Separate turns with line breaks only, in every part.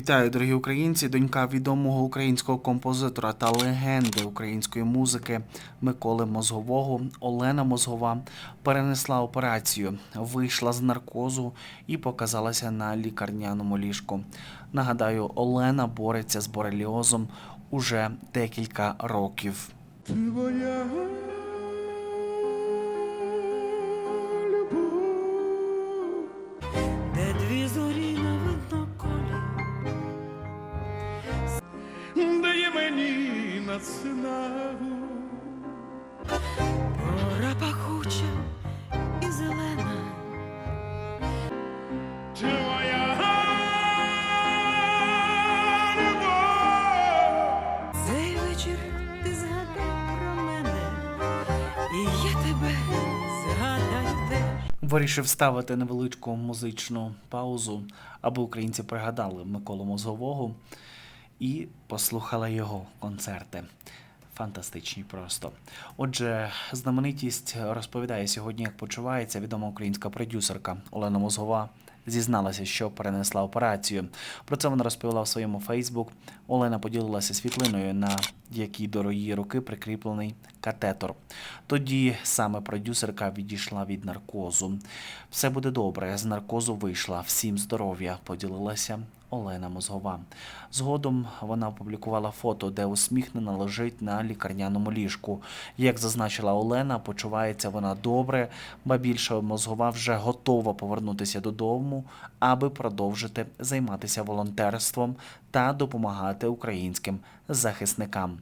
Вітаю, дорогі українці! Донька відомого українського композитора та легенди української музики Миколи Мозгового Олена Мозгова перенесла операцію, вийшла з наркозу і показалася на лікарняному ліжку. Нагадаю, Олена бореться з бореліозом уже декілька років.
Твоя любов мені наснагу.
пора пахуча і зелена,
Твоя любов
цей вечір ти згадай про мене, і я тебе згадаю теж.
Вирішив ставити невеличку музичну паузу, аби українці пригадали Миколу Мозгового і послухала його концерти. Фантастичні просто. Отже, знаменитість розповідає сьогодні, як почувається відома українська продюсерка Олена Мозгова. Зізналася, що перенесла операцію. Про це вона розповіла в своєму Фейсбук. Олена поділилася світлиною, на якій до її руки прикріплений катетор. Тоді саме продюсерка відійшла від наркозу. Все буде добре. З наркозу вийшла. Всім здоров'я. Поділилася Олена Мозгова. Згодом вона опублікувала фото, де усміхнена лежить на лікарняному ліжку. Як зазначила Олена, почувається вона добре, ба більше мозгова вже готова повернутися додому, аби продовжити займатися волонтерством та допомагати українським захисникам.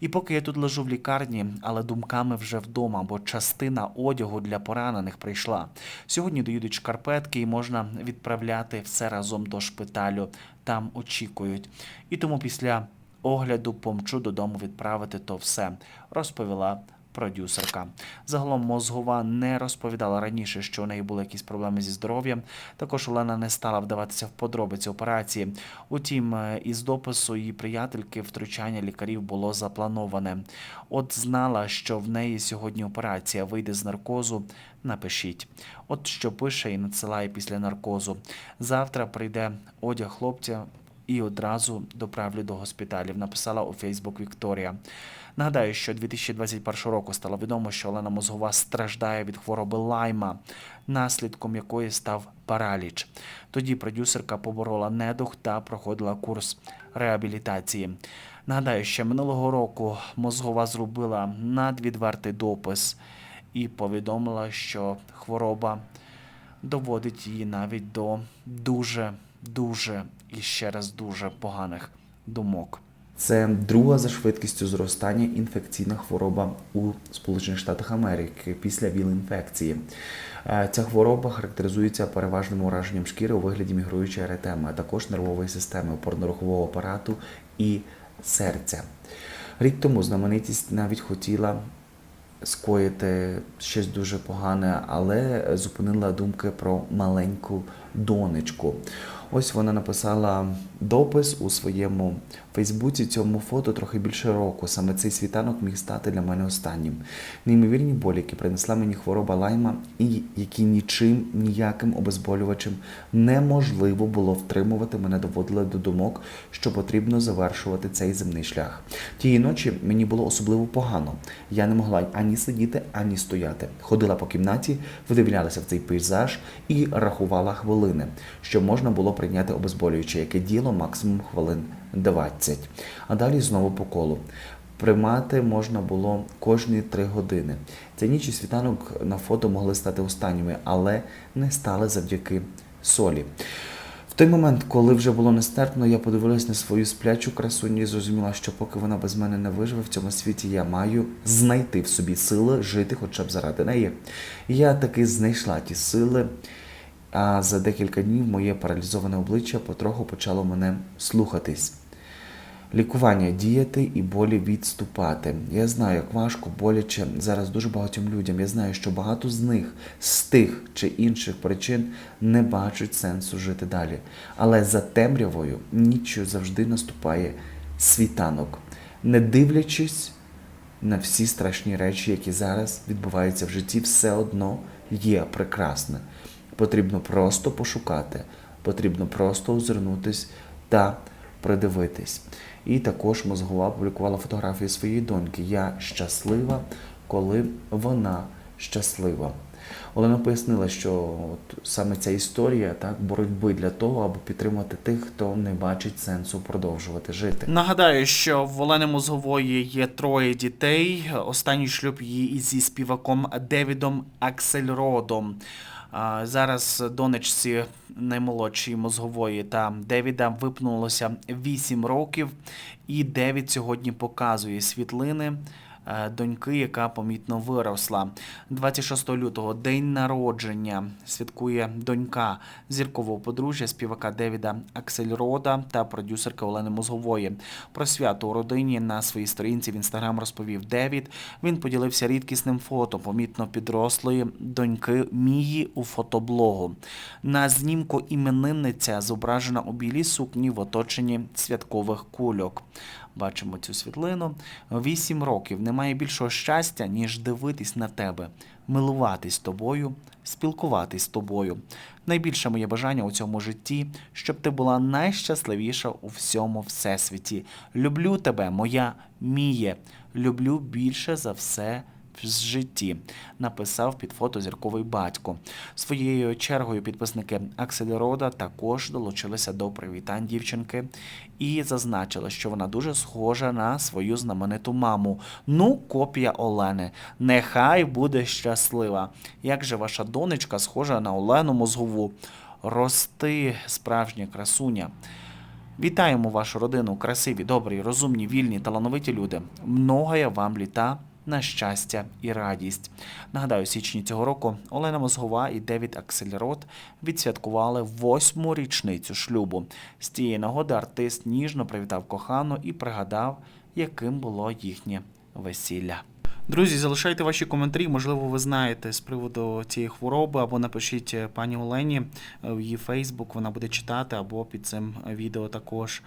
І поки я тут лежу в лікарні, але думками вже вдома, бо частина одягу для поранених прийшла. Сьогодні доїдуть шкарпетки і можна відправляти все разом до шпиталю. Там очікують. І тому після огляду помчу додому відправити то все, розповіла продюсерка. Загалом мозгова не розповідала раніше, що у неї були якісь проблеми зі здоров'ям. Також Олена не стала вдаватися в подробиці операції. Утім, е, із допису її приятельки втручання лікарів було заплановане. От знала, що в неї сьогодні операція вийде з наркозу. Напишіть, от що пише і надсилає після наркозу. Завтра прийде одяг хлопця і одразу доправлю до госпіталів. Написала у Фейсбук Вікторія. Нагадаю, що 2021 року стало відомо, що Олена Мозгова страждає від хвороби лайма, наслідком якої став параліч. Тоді продюсерка поборола недух та проходила курс реабілітації. Нагадаю, що минулого року мозгова зробила надвідвертий допис і повідомила, що хвороба доводить її навіть до дуже, дуже і ще раз дуже поганих думок. Це друга за швидкістю зростання інфекційна хвороба у Сполучених Штатах Америки після ВІЛ-інфекції. Е, Ця хвороба характеризується переважним ураженням шкіри у вигляді мігруючої еретеми, а також нервової системи, опорно-рухового апарату і серця. Рік тому знаменитість навіть хотіла скоїти щось дуже погане, але зупинила думки про маленьку донечку. Ось вона написала допис у своєму Фейсбуці цьому фото трохи більше року. Саме цей світанок міг стати для мене останнім. Неймовірні болі, які принесла мені хвороба лайма, і які нічим ніяким обезболювачем неможливо було втримувати, мене доводили до думок, що потрібно завершувати цей земний шлях. Тієї ночі мені було особливо погано. Я не могла ані сидіти, ані стояти. Ходила по кімнаті, вдивлялася в цей пейзаж і рахувала хвилини, що можна було прийняти обезболююче, яке діло максимум хвилин 20. А далі знову по колу. Приймати можна було кожні три години. Ця ніч і світанок на фото могли стати останніми, але не стали завдяки солі. В той момент, коли вже було нестерпно, я подивилась на свою сплячу красуню і зрозуміла, що поки вона без мене не виживе в цьому світі, я маю знайти в собі сили жити хоча б заради неї. Я таки знайшла ті сили. А за декілька днів моє паралізоване обличчя потроху почало мене слухатись. Лікування діяти і болі відступати. Я знаю, як важко, боляче зараз дуже багатьом людям. Я знаю, що багато з них з тих чи інших причин не бачать сенсу жити далі. Але за темрявою ніччю завжди наступає світанок, не дивлячись на всі страшні речі, які зараз відбуваються в житті, все одно є прекрасне. Потрібно просто пошукати, потрібно просто озирнутись та придивитись. І також мозгова опублікувала фотографію своєї доньки. Я щаслива, коли вона щаслива. Олена пояснила, що от саме ця історія так боротьби для того, аби підтримати тих, хто не бачить сенсу продовжувати жити. Нагадаю, що в Олени Мозгової є троє дітей. Останній шлюб її зі співаком Девідом Аксельродом. Зараз донечці наймолодшій мозгової та Девіда випнулося 8 років, і Девід сьогодні показує світлини доньки, яка помітно виросла. 26 лютого день народження святкує донька зіркового подружжя співака Девіда Аксельрода та продюсерки Олени Мозгової. Про свято у родині на своїй сторінці в інстаграм розповів Девід. Він поділився рідкісним фото помітно підрослої доньки Мії у фотоблогу. На знімку іменинниця зображена у білій сукні в оточенні святкових кульок. Бачимо цю світлину. Вісім років немає більшого щастя, ніж дивитись на тебе, милуватись тобою, спілкуватись з тобою. Найбільше моє бажання у цьому житті, щоб ти була найщасливіша у всьому всесвіті. Люблю тебе, моя Міє. Люблю більше за все в житті, написав під фото зірковий батько. Своєю чергою підписники Акселерода також долучилися до привітань дівчинки і зазначили, що вона дуже схожа на свою знамениту маму. Ну, копія Олени. Нехай буде щаслива. Як же ваша донечка схожа на Олену Мозгову? Рости, справжня красуня. Вітаємо вашу родину, красиві, добрі, розумні, вільні, талановиті люди. Многоя вам літа на щастя і радість. Нагадаю, у січні цього року Олена Мозгова і Девід Акселерот відсвяткували восьму річницю шлюбу. З тієї нагоди артист ніжно привітав кохану і пригадав, яким було їхнє весілля. Друзі, залишайте ваші коментарі. Можливо, ви знаєте з приводу цієї хвороби, або напишіть е, пані Олені е, в її Фейсбук, вона буде читати, або під цим відео також.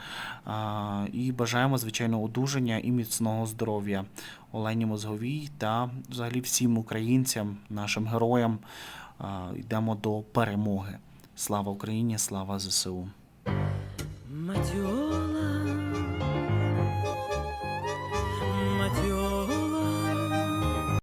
І бажаємо, звичайно, одужання і міцного здоров'я Олені Мозговій та взагалі всім українцям, нашим героям. Йдемо до перемоги. Слава Україні, слава ЗСУ!
Матіо